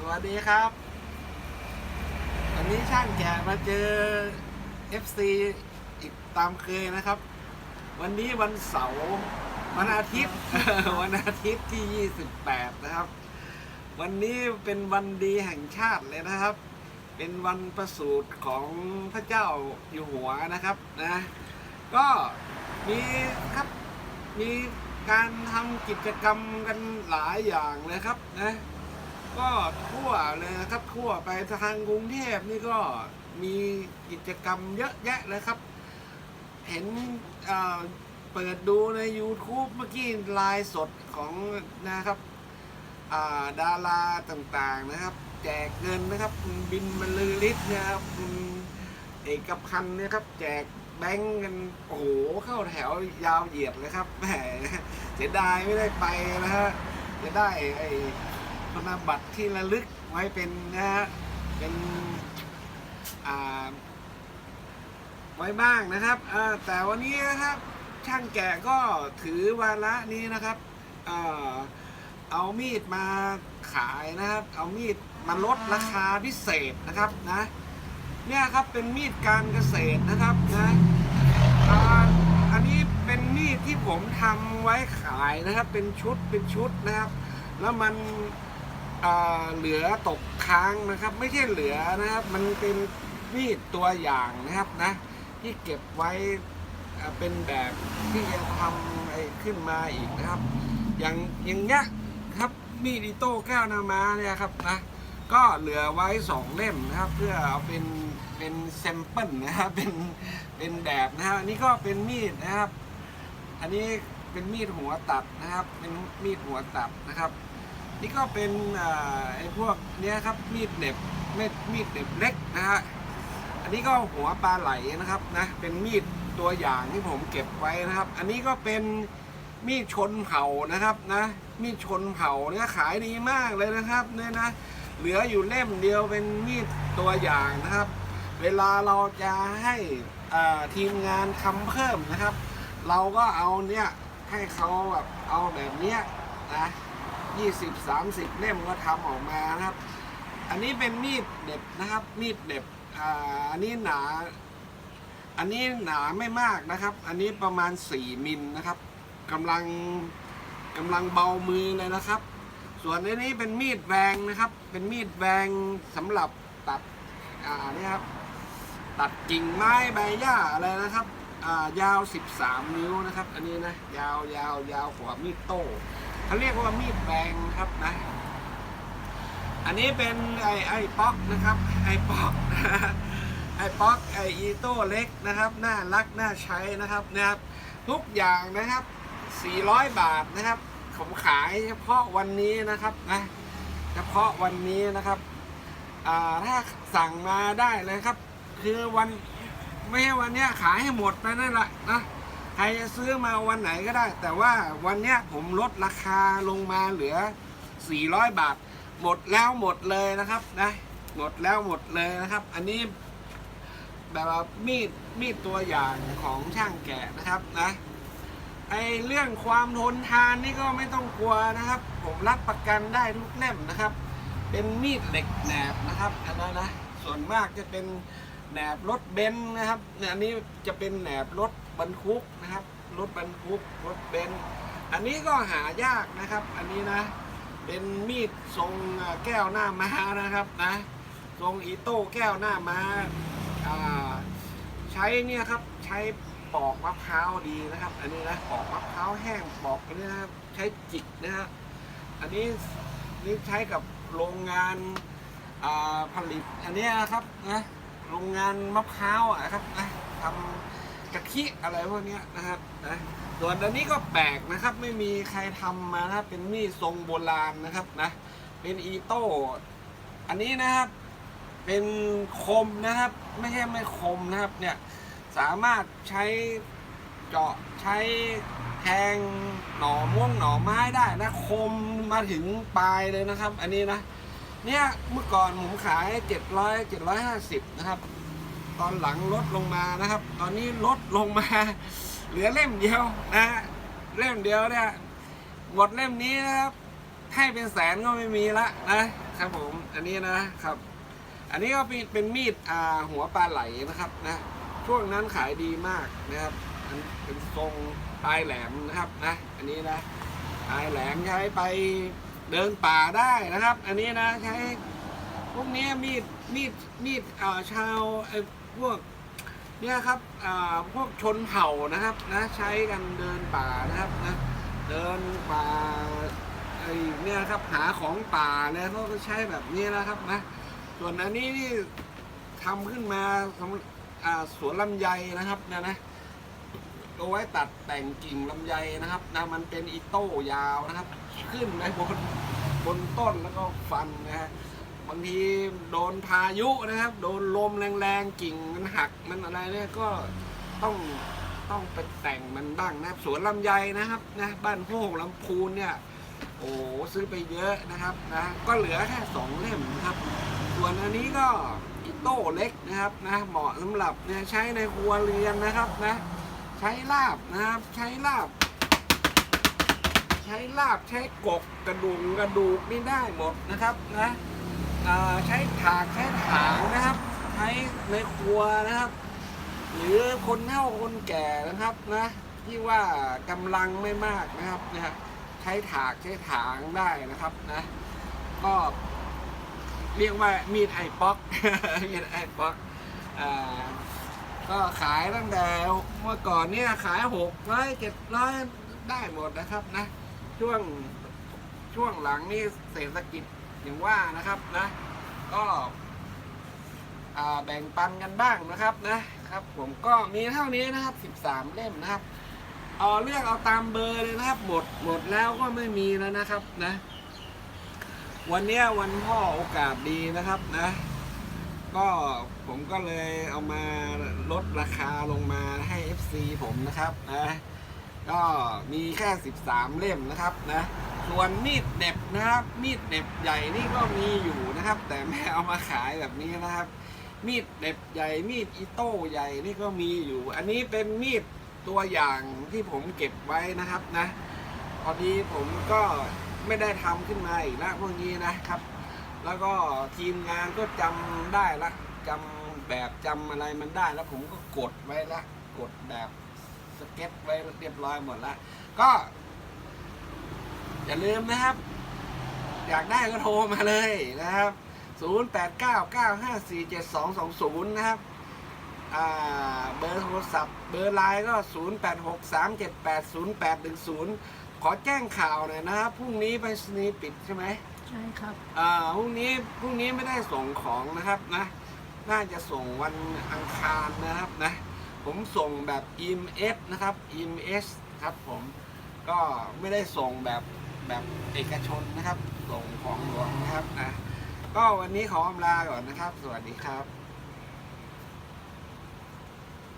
สวัสดีครับวันนี้ช่างแกะมาเจอ FC อีกตามเคยนะครับ วันนี้วันเสาร์วันอาทิตย์ วันอาทิตย์ที่ 28 นะครับ วันนี้เป็นวันดีแห่งชาติเลยนะครับ เป็นวันประสูติของพระเจ้าอยู่หัวนะครับนะก็มีครับมีการทำกิจกรรมกันหลายอย่างเลยครับนะ ก็ทั่วเลยนะครับทั่วไปทางกรุงเทพนี่ก็มีกิจกรรมเยอะแยะเลยครับ เห็นเปิดดูใน YouTube เมื่อกี้ไลน์สดของนะครับาดาราต่างๆนะครับ แจกเงินนะครับคุณบินบรรลือฤทธิ์นะครับคุณเอกพันธ์นี่ยครับ แจกแบงก์กันโอ้โหเข้าแถวยาวเหยียดเลยครับแหมเสียดายไม่ได้ไปนะฮะจะได้ไอ้ ธนบัตรที่ระลึกไว้เป็นนะฮะเป็นไว้บ้างนะครับแต่วันนี้นะครับช่างแกะก็ถือวาระนี้นะครับเอามีดมาขายนะครับ เอามีดมาลดราคาพิเศษนะครับนะเนี่ยครับเป็นมีดการเกษตรนะครับนะอันนี้เป็นมีดที่ผมทำไว้ขายนะครับ เป็นชุดเป็นชุดนะครับ แล้วมัน เหลือตกค้างนะครับ ไม่ใช่เหลือนะครับ มันเป็นมีดตัวอย่างนะครับนะ ที่เก็บไว้เป็นแบบที่จะทำไอ้ขึ้นมาอีกนะครับ อย่างอย่างเงี้ยครับมีดอิโต้แก้วนามาเนี่ยครับนะก็เหลือไว้สองเล่มนะครับ เพื่อเอาเป็นเป็นแซมเปิลนะครับเป็นเป็นแบบนะครับนนี้ก็เป็นมีดนะครับ อันนี้เป็นมีดหัวตัดนะครับ เป็นมีดหัวตัดนะครับ นี่ก็เป็นอไอ้พวกเนี้ยครับมีดเหน็บมีดมีดเหน็บเล็กนะฮะอันนี้ก็หัวปลาไหลนะครับนะเป็นมีดตัวอย่างที่ผมเก็บไว้นะครับ อันนี้ก็เป็นมีดชนเผ่านะครับนะมีดชนเผ่าเนี่ยขายดีมากเลยนะครับเนี่ยนะเหลืออยู่เล่มเดียวเป็นมีดตัวอย่างนะครับ เวลาเราจะให้ทีมงานทำเพิ่มนะครับ เราก็เอาเนี่ยให้เขาแบบเอาแบบเนี้ยนะ 20 30 เล่มก็ทำออกมานะครับ อันนี้เป็นมีดเด็บนะครับ มีดเด็บอ่าอันนี้หนา อันนี้หนาไม่มากนะครับ อันนี้ประมาณ 4 มิลนะครับกำลังกำลังเบามือเลยนะครับ ส่วนอันนี้เป็นมีดแวงนะครับ เป็นมีดแวงสำหรับตัดอ่านี่ครับตัดกิ่งไม้ใบหญ้าอะไรนะครับอ่ายาว 13 นิ้วนะครับ อันนี้นะ ยาวยาวยาวกว่ามีดโต้ เขาเรียกว่ามีดแบงครับนะ อันนี้เป็นไอไอป๊อกนะครับ ไอป๊อกไอป๊อกไออีโต้เล็กนะครับน่ารักน่าใช้นะครับนะครับทุกอย่างนะครับ 400 บาทนะครับผมขายเฉพาะวันนี้นะครับนะเฉพาะวันนี้นะครับถ้าสั่งมาได้เลยครับ คือวันไม่ใช่วันนี้ขายให้หมดไปนั่นแหละนะ ใครจะซื้อมาวันไหนก็ได้ แต่ว่าวันเนี้ยผมลดราคาลงมาเหลือ 400 บาท หมดแล้วหมดเลยนะครับนะหมดแล้วหมดเลยนะครับ อันนี้แบบว่ามีดมีดตัวอย่างของช่างแกะนะครับนะไอเรื่องความทนทานนี่ก็ไม่ต้องกลัวนะครับ ผมรับประกันได้ทุกเล่มนะครับ เป็นมีดเหล็กแหนบนะครับอันนั้นนะส่วนมากจะเป็นแหนบรถเบนซ์นะครับอันนี้จะเป็นแหนบรถ บรรทุกนะครับ รถบรรทุกรถเบนอันนี้ก็หายากนะครับ อันนี้นะ เป็นมีดทรงแก้วหน้าม้านะครับนะทรงอีโต้แก้วหน้าม้าอ่าใช้เนี่ยครับใช้ปอกมะพร้าวดีนะครับ อันนี้นะปอกมะพร้าวแห้งปอกอันนี้นะครับใช้จิกนะฮะอันนี้นี่ใช้กับโรงงานผลิตอันนี้นะครับนะโรงงานมะพร้าวอะครับนะทำ กะทิอะไรพวกนี้นะครับนะส่วนอันนี้ก็แปลกนะครับ ไม่มีใครทำมานะครับเป็นมีดทรงโบราณนะครับนะเป็นอีโต้อันนี้นะครับเป็นคมนะครับ ไม่ใช่ไม่คมนะครับเนี่ยสามารถใช้เจาะใช้แทงหน่อม่วงหน่อไม้ได้นะคมมาถึงปลายเลยนะครับ อันนี้นะเนี่ยเมื่อก่อนผมขาย 700 750 นะครับ ตอนหลังลดลงมานะครับ ตอนนี้ลดลงมา เหลือเล่มเดียวนะเล่มเดียวเนี่ยหมดเล่มนี้นะครับให้เป็นแสนก็ไม่มีละนะครับผมอันนี้นะครับ อันนี้ก็เป็นเป็นมีดอ่าหัวปลาไหลนะครับนะช่วงนั้นขายดีมากนะครับอันเป็นทรงปลายแหลมนะครับนะอันนี้นะปลายแหลมใช้ไปเดินป่าได้นะครับ อันนี้นะใช้พวกนี้มีดมีดมีดอ่าชาว พวกเนี่ยครับพวกชนเผ่านะครับนะใช้กันเดินป่านะครับนะเดินป่าไอ้เนี่ยครับหาของป่าเนี่ยเขาก็ใช้แบบนี้นะครับนะส่วนอันนี้นี่ทำขึ้นมาสำสวนลำไยนะครับเนะนะเอาไว้ตัดแต่งกิ่งลำไยนะครับนะมันเป็นอีโต้ยาวนะครับ ขึ้นไปบนบนต้นแล้วก็ฟันนะฮะ บางทีโดนพายุนะครับ โดนลมแรงๆกิ่งมันหักมันอะไรเนี่ยก็ต้องต้องไปแต่งมันบ้างนะครับสวนลำไยนะครับนะบ้านโค้งลำพูนเนี่ยโอ้ซื้อไปเยอะนะครับนะก็เหลือแค่สองเล่มนะครับ ส่วนอันนี้ก็อิโต้เล็กนะครับนะเหมาะสำหรับเนี่ยใช้ในครัวเรือนนะครับนะใช้ลาบนะครับใช้ลาบ ใช้ลาบใช้กกกระดูกกระดูกนี่ได้หมดนะครับนะ ใช้ถากใช้ถางนะครับ ใช้ในครัวนะครับ หรือคนเฒ่าคนแก่นะครับนะที่ว่ากำลังไม่มากนะครับนะฮะใช้ถากใช้ถางได้นะครับนะก็เรียกว่ามีดไอป๊อกมีดไอป๊อกอ่าก็ขายตั้งแต่เมื่อก่อนเนี่ยขายหกร้อยเจ็ดร้อยได้หมดนะครับนะ ช่วงช่วงหลังนี่เศรษฐกิจ อย่างว่านะครับนะ ก็แบ่งปันกันบ้างนะครับนะครับ ผมก็มีเท่านี้นะครับ 13 เล่มนะครับเอาเลือกเอาตามเบอร์เลยนะครับหมดหมดแล้วก็ไม่มีแล้วนะครับนะ วันนี้วันพ่อโอกาสดีนะครับนะ ก็ผมก็เลยเอามาลดราคาลงมาให้ FC ผมนะครับนะก็มีแค่ 13 เล่มนะครับนะ ส่วนมีดเหน็บนะครับ มีดเหน็บใหญ่นี่ก็มีอยู่นะครับ แต่ไม่เอามาขายแบบนี้นะครับ มีดเหน็บใหญ่มีดอิโต้ใหญ่นี่ก็มีอยู่ อันนี้เป็นมีดตัวอย่างที่ผมเก็บไว้นะครับนะพอดีผมก็ไม่ได้ทำขึ้นมาอีกแล้วพวกนี้นะครับ แล้วก็ทีมงานก็จำได้ละจำแบบจำอะไรมันได้แล้วผมก็กดไว้ละกดแบบสเก็ตไว้เรียบร้อยหมดละก็ อย่าลืมนะครับ อยากได้ก็โทรมาเลยนะครับ 0899547220 นะครับอ่าเบอร์โทรศัพท์ เบอร์ไลน์ก็ 0863780810 ขอแจ้งข่าวหน่อยนะครับพรุ่งนี้ไปสนีย์ปิดใช่ไหมใช่ครับอ่าพรุ่งนี้พรุ่งนี้ไม่ได้ส่งของนะครับนะ น่าจะส่งวันอังคารนะครับนะ ผมส่งแบบ EMS นะครับ EMS ครับผมก็ไม่ได้ส่งแบบ แบบเอกชนนะครับส่งของหลวงนะครับนะก็วันนี้ขออำลาก่อนนะครับ สวัสดีครับ